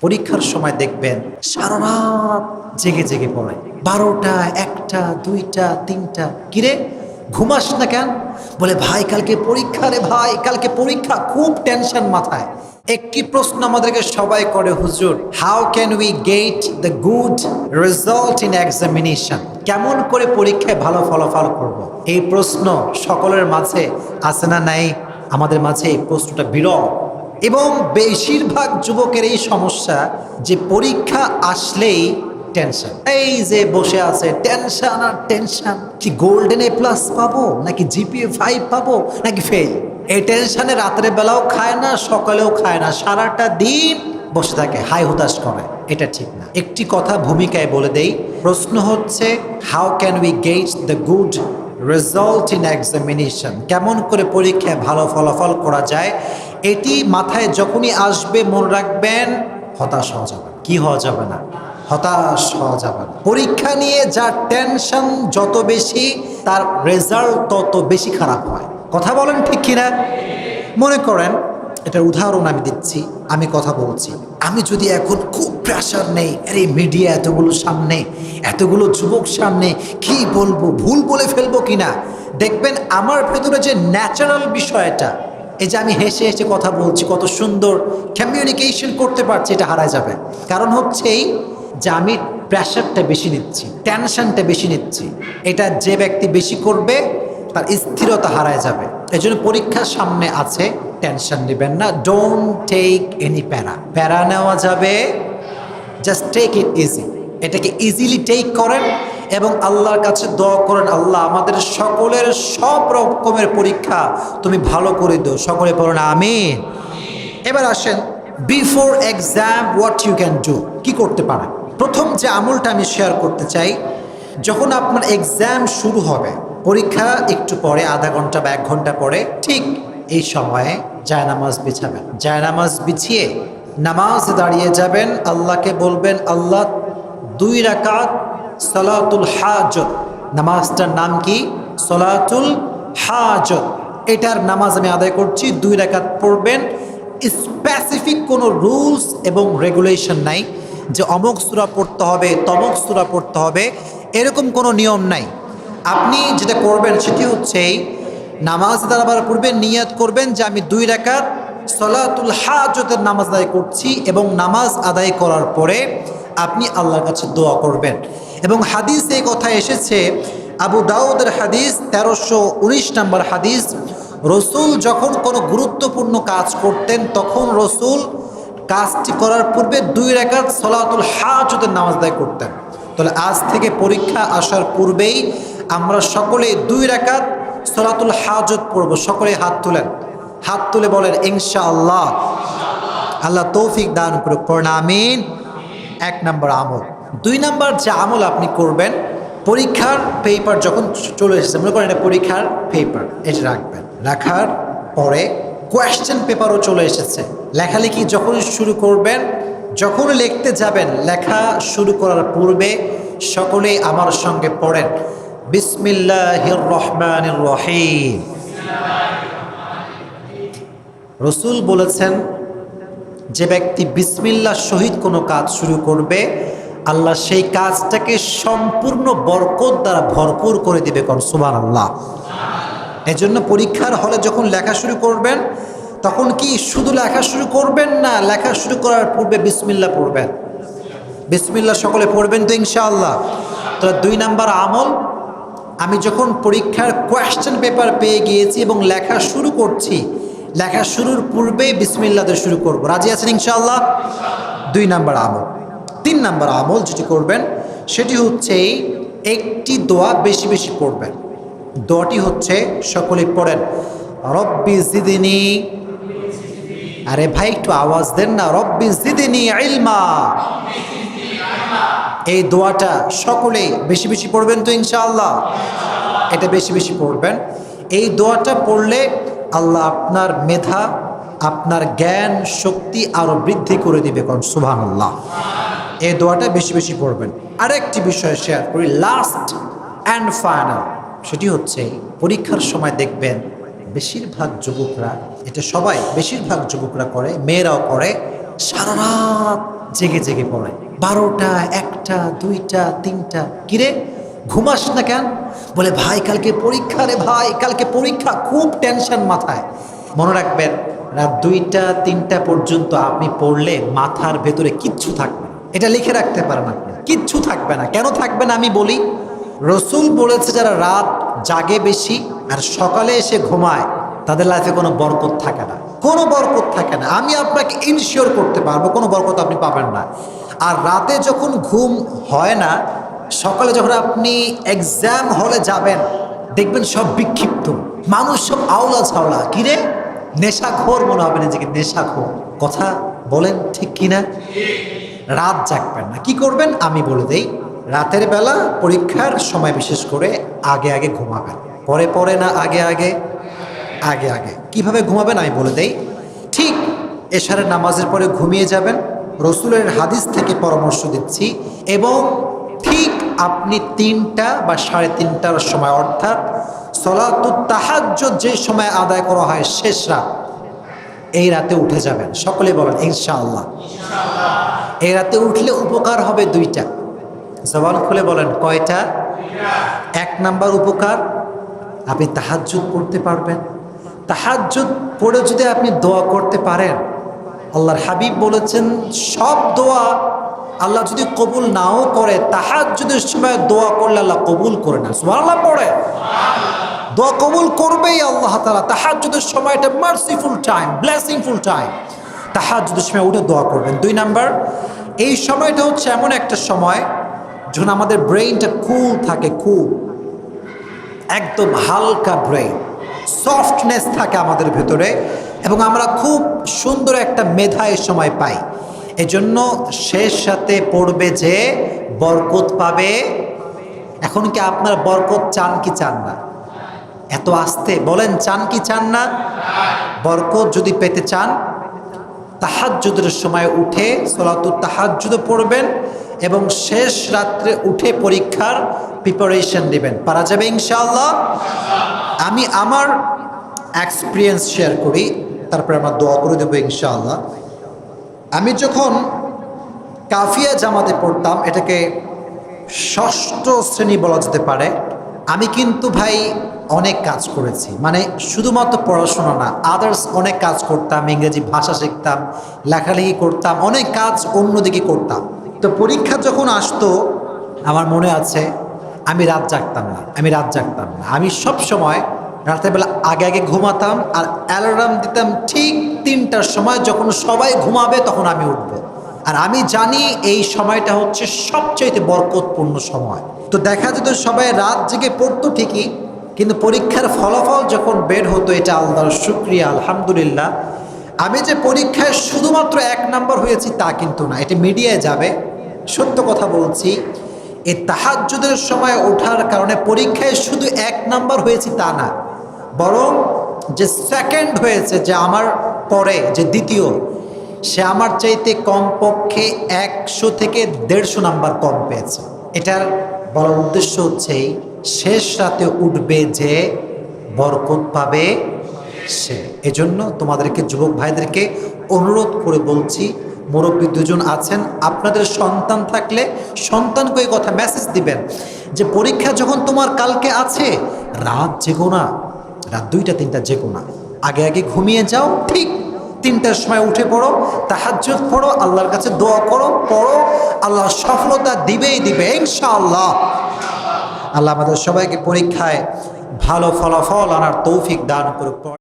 পরীক্ষার সময় দেখবেন সারা রাত জেগে জেগে পড়ে। বারোটা, একটা, দুইটা, তিনটা। কিরে ঘুমাস না কেন? বলে, ভাই, কালকে পরীক্ষা রে ভাই, কালকে পরীক্ষা। খুব টেনশন মাথায়। একটি প্রশ্ন আমাদেরকে সবাই করে, হুজুর how can we get the good result in examination কেমন করে পরীক্ষায় ভালো ফলাফল করব। এই প্রশ্ন সকলের মাঝে আছে না নাই? আমাদের মাঝে এই প্রশ্নটা বিরল। এবং বেশিরভাগ যুবকের এই সমস্যা যে পরীক্ষা আসলেই টেনশন এই যে বসে আছে টেনশন আর টেনশন কি গোল্ডেন এ প্লাস পাবো, নাকি জিপিএ ফাইভ পাবো, নাকি ফেল এই টেনশনে রাতের বেলাও খায় না, সকালেও খায় না, সারাটা দিন বসে থাকে, হাই হুতাশ করে, এটা ঠিক না। একটি কথা ভূমিকায় বলে দেই, প্রশ্ন হচ্ছে how can we get the good result in examination কেমন করে পরীক্ষায় ভালো ফলাফল করা যায়? এটি মাথায় যখনই আসবে মনে রাখবেন, হতাশ হওয়া যাবে কি হওয়া যাবে না? হতাশ হওয়া যাবে না। পরীক্ষা নিয়ে যার টেনশন যত বেশি, তার রেজাল্ট তত বেশি খারাপ হয়। কথা বলেন ঠিক কিনা? মনে করেন, এটার উদাহরণ আমি দিচ্ছি, আমি কথা বলছি। আমি যদি এখন খুব প্রেশার নেই, আরে মিডিয়া এতগুলো সামনে, এতগুলো যুবক সামনে, কি বলব, ভুল বলে ফেলব কিনা? দেখবেন আমার ভেতরে যে ন্যাচারাল বিষয়টা এই যে আমি হেসে হেসে কথা বলছি, কত সুন্দর কমিউনিকেশন করতে পারছি, এটা হারায় যাবে। কারণ হচ্ছে এই যে আমি প্রেশারটা বেশি নিচ্ছি টেনশনটা বেশি নিচ্ছি, এটা যে ব্যক্তি বেশি করবে, তার স্থিরতা হারায় যাবে। এই জন্য পরীক্ষার সামনে আছে টেনশন নেবেন না ডোন্ট টেক এনি প্যারা প্যারা নেওয়া যাবে জাস্ট টেক ইট ইজি এটাকে ইজিলি টেক করেন এবং আল্লাহর কাছে দোয়া করেন, আল্লাহ, আমাদের সকলের সব রকমের পরীক্ষা তুমি ভালো করে দিও। সকলে পড়ো না আমিন। এবার আসেন before exam what you can do কি করতে পারেন প্রথম যে আমলটা আমি শেয়ার করতে চাই, যখন আপনার এক্সাম শুরু হবে, পরীক্ষা একটু পরে, আধা ঘণ্টা বা এক ঘণ্টা পরে, ঠিক এই সময়ে জায়নামাজ বিছাবেন। জায়নামাজ বিছিয়ে নামাজ দাঁড়িয়ে যাবেন, আল্লাহকে বলবেন, আল্লাহ, দুই রাকাত সলাতুল হাজত। নামাজটার নাম কি? সলাতুল হাজত। এটার নামাজ আমি আদায় করছি, দুই রাকাত পড়বেন। স্পেসিফিক কোনো রুলস এবং রেগুলেশন নাই যে অমুক সুরা পড়তে হবে, তমক সুরা পড়তে হবে, এরকম কোনো নিয়ম নাই। আপনি যেটা করবেন সেটি হচ্ছে নামাজ দাঁড়াবার পূর্বে নিয়াত করবেন যে আমি দুই রাকাত সলাতুল হাজতের নামাজ আদায় করছি এবং নামাজ আদায় করার পরে আপনি আল্লাহর কাছে দোয়া করবেন। এবং হাদিস এই কথা এসেছে, আবু দাউদের হাদিস তেরোশো উনিশ নম্বর হাদিস, রসুল যখন কোনো গুরুত্বপূর্ণ কাজ করতেন, তখন রসুল কাজটি করার পূর্বে দুই রেখাত সলাতুল হাজতের নামাজ আদায় করতেন। তাহলে আজ থেকে পরীক্ষা আসার পূর্বেই আমরা সকলে দুই রেখাত সলাতুল হাজত পড়ব। সকলে হাত তুলেন। হাত তুলে বলেন ইনশা আল্লাহ আল্লাহ তৌফিক দান করুক করুন আমিন। এক নম্বর আমল। দুই নাম্বার যে আমল আপনি করবেন, পরীক্ষার পেপার যখন চলে এসেছে, মনে করেন পরীক্ষার পেপার এটা রাখবেন। রাখার পরে কোয়েশ্চেন পেপারও চলে এসেছে। লেখালেখি যখন শুরু করবেন, যখন লিখতে যাবেন, লেখা শুরু করার পূর্বে সকলেই আমার সঙ্গে পড়েন। বিসমিল্লাহির রহমান রহিম রসুল বলেছেন, যে ব্যক্তি বিসমিল্লাহ সহিত কোনো কাজ শুরু করবে আল্লাহ সেই কাজটাকে সম্পূর্ণ বরকত দ্বারা ভরপুর করে দিবে কোন? সুবান আল্লাহ এজন্য পরীক্ষার হলে যখন লেখা শুরু করবেন, তখন কি শুধু লেখা শুরু করবেন না, লেখা শুরু করার পূর্বে বিসমিল্লা পড়বেন? বিসমিল্লা সকলে পড়বেন তো ইনশাআল্লাহ। তো দুই নাম্বার আমল, আমি যখন পরীক্ষার কোয়েশ্চেন পেপার পেয়ে গিয়েছি এবং লেখা শুরু করছি, লেখা শুরুর পূর্বেই বিসমিল্লাতে শুরু করব। রাজি আছেন ইনশাআল্লাহ? দুই নাম্বার আমল। তিন নাম্বার আমল যেটি করবেন, সেটি হচ্ছে একটি দোয়া বেশি বেশি পড়বেন। দোয়াটি হচ্ছে, সকলে পড়েন, রব্বি জিদিনী আরে ভাই, একটু আওয়াজ দেন না, রব্বি জিদিনী ইলমা এই দোয়াটা সকলে বেশি বেশি পড়বেন তো ইনশাআল্লাহ? এটা বেশি বেশি পড়বেন। এই দোয়াটা পড়লে আল্লাহ আপনার মেধা, আপনার জ্ঞান, শক্তি আরও বৃদ্ধি করে দিবে কারণ সুভান আল্লাহ এই দোয়াটা বেশি বেশি পড়বেন। আরেকটি বিষয় শেয়ার করি লাস্ট অ্যান্ড ফাইনাল সেটি হচ্ছে পরীক্ষার সময় দেখবেন বেশিরভাগ যুবকরা, এটা সবাই বেশিরভাগ যুবকরা করে, মেয়েরাও করে, সারা রাত জেগে জেগে পড়ে। বারোটা, একটা, দুইটা, তিনটা কিরে ঘুমাস না কেন? বলে, ভাই, কালকে পরীক্ষা রে ভাই, কালকে পরীক্ষা, খুব টেনশন মাথায়। মনে রাখবেন, রাত দুইটা, তিনটা পর্যন্ত আপনি পড়লে মাথার ভেতরে কিচ্ছু থাকবে। এটা লিখে রাখতে পারেন আপনি। কিচ্ছু থাকবে না। কেন থাকবে না আমি বলি, রসুল বলেছে যারা রাত জাগে বেশি আর সকালে এসে ঘুমায়, তাদের লাইফে কোনো বরকত থাকে না। কোনো বরকত থাকে না। আমি আপনাকে ইনশিওর করতে পারব, কোনো বরকত আপনি পাবেন না। আর রাতে যখন ঘুম হয় না, সকালে যখন আপনি এক্সাম হলে যাবেন, দেখবেন সব বিক্ষিপ্ত। মানুষ সব আওলা ছাওলা কিরে নেশাখোর মনে হবে নিজেকে, নেশাখোর। কথা বলেন ঠিক কিনা? রাত জাগবেন না। কি করবেন? আমি বলে দেই, রাতের বেলা পরীক্ষার সময় বিশেষ করে আগে আগে ঘুমাবেন। পরে পরে না আগে আগে? আগে আগে। কীভাবে ঘুমাবেন আমি বলে দেই, ঠিক এশারের নামাজের পরে ঘুমিয়ে যাবেন, রসুলের হাদিস থেকে পরামর্শ দিচ্ছি এবং ঠিক আপনি তিনটা বা সাড়ে তিনটার সময় অর্থাৎ সলাতুত তাহাজ্য যে সময় আদায় করা হয় শেষ রাত, এই রাতে উঠে যাবেন। সকলে বলেন, ইনশাআল্লাহ। এই রাতে উঠলে উপকার হবে দুইটা। জবান খুলে বলেন, কয়টা? এক নাম্বার উপকার, আপনি তাহাজ্জুদ পড়তে পারবেন। তাহাজ্জুদ পড়ে যদি আপনি দোয়া করতে পারেন, আল্লাহর হাবিব বলেছেন, সব দোয়া আল্লাহ যদি কবুল নাও করে, তাহাজ্জুদের সময় দোয়া করলে আল্লাহ কবুল করে না সুবহানাল্লাহ পড়ে। দোয়া কবুল করবেই আল্লাহ তালা তাহাজ্জুদের সময়টা মার্সিফুল টাইম ব্লেসিংফুল টাইম তাহাজ্জুদের সময় উঠে দোয়া করবেন। দুই নাম্বার, এই সময়টা হচ্ছে এমন একটা সময় যখন আমাদের ব্রেইনটা কুল থাকে কুল একদম হালকা ব্রেইন সফটনেস থাকে আমাদের ভেতরে এবং আমরা খুব সুন্দর একটা মেধা এই সময় পাই। এজন্য শেষ সাথে পড়বে যে বরকত পাবে। এখন কি আপনার বরকত চান কি চান না? এত আসতে বলেন, চান কি চান না? বরকত যদি পেতে চান তাহাজ্জুদের সময় উঠে সলাতুর তাহাজ্জুদ পড়বেন এবং শেষ রাত্রে উঠে পরীক্ষার প্রিপারেশন নেবেন পারা যাবে ইনশাআল্লাহ? আমি আমার এক্সপিরিয়েন্স শেয়ার করি, তারপরে আমরা দোয়া করে দেবো ইনশাআল্লাহ। আমি যখন কাফিয়া জামাতে পড়তাম, এটাকে ষষ্ঠ শ্রেণি বলা যেতে পারে আমি কিন্তু ভাই অনেক কাজ করেছি। মানে শুধুমাত্র পড়াশোনা না আদার্স অনেক কাজ করতাম, ইংরেজি ভাষা শিখতাম, লেখালেখি করতাম, অনেক কাজ অন্যদিকে করতাম। তো পরীক্ষা যখন আসতো, আমার মনে আছে, আমি রাত জাগতাম না, আমি রাত জাগতাম না। আমি সব সময় রাতের বেলা আগে আগে ঘুমাতাম আর অ্যালার্ম দিতাম ঠিক তিনটার সময়, যখন সবাই ঘুমাবে তখন আমি উঠবো। আর আমি জানি এই সময়টা হচ্ছে সবচাইতে বরকতপূর্ণ সময়। তো দেখা যেত সবাই রাত জেগে পড়তো ঠিকই, কিন্তু পরীক্ষার ফলাফল যখন বের হতো, এটা আল্লাহর শুক্রিয়া, আলহামদুলিল্লাহ। আমি যে পরীক্ষায় শুধুমাত্র এক নাম্বার হয়েছি তা কিন্তু না, এটা মিডিয়ায় যাবে। সত্য কথা বলছি, এই তাহাজ্জুদের সময় ওঠার কারণে পরীক্ষায় শুধু এক নাম্বার হয়েছি তা না, বরং যে সেকেন্ড হয়েছে, যে আমার পরে, যে দ্বিতীয় সে আমার চাইতে কমপক্ষে একশো থেকে দেড়শো নাম্বার কম পেয়েছে। এটার বলার উদ্দেশ্য হচ্ছে শেষ রাতে উঠবে যে বরকত পাবে সে। এজন্য তোমাদেরকে, যুবক ভাইদেরকে অনুরোধ করে বলছি, মুরব্বী দুজন আছেন, আপনাদের সন্তান থাকলে সন্তানকে এই কথা মেসেজ দিবেন যে পরীক্ষা যখন তোমার কালকে আছে, রাত জেগো না, রাত দুইটা তিনটা জেগো না। আগে আগে ঘুমিয়ে যাও, ঠিক তিনটার সময় উঠে পড়ো, তাহাজ্জুদ পড়ো, আল্লাহর কাছে দোয়া করো, পড়ো, আল্লাহ সফলতা দিবেই দিবে, ইনশাআল্লাহ। আল্লাহ আমাদের সবাইকে পরীক্ষায় ভালো ফলাফল আনার তৌফিক দান করুক।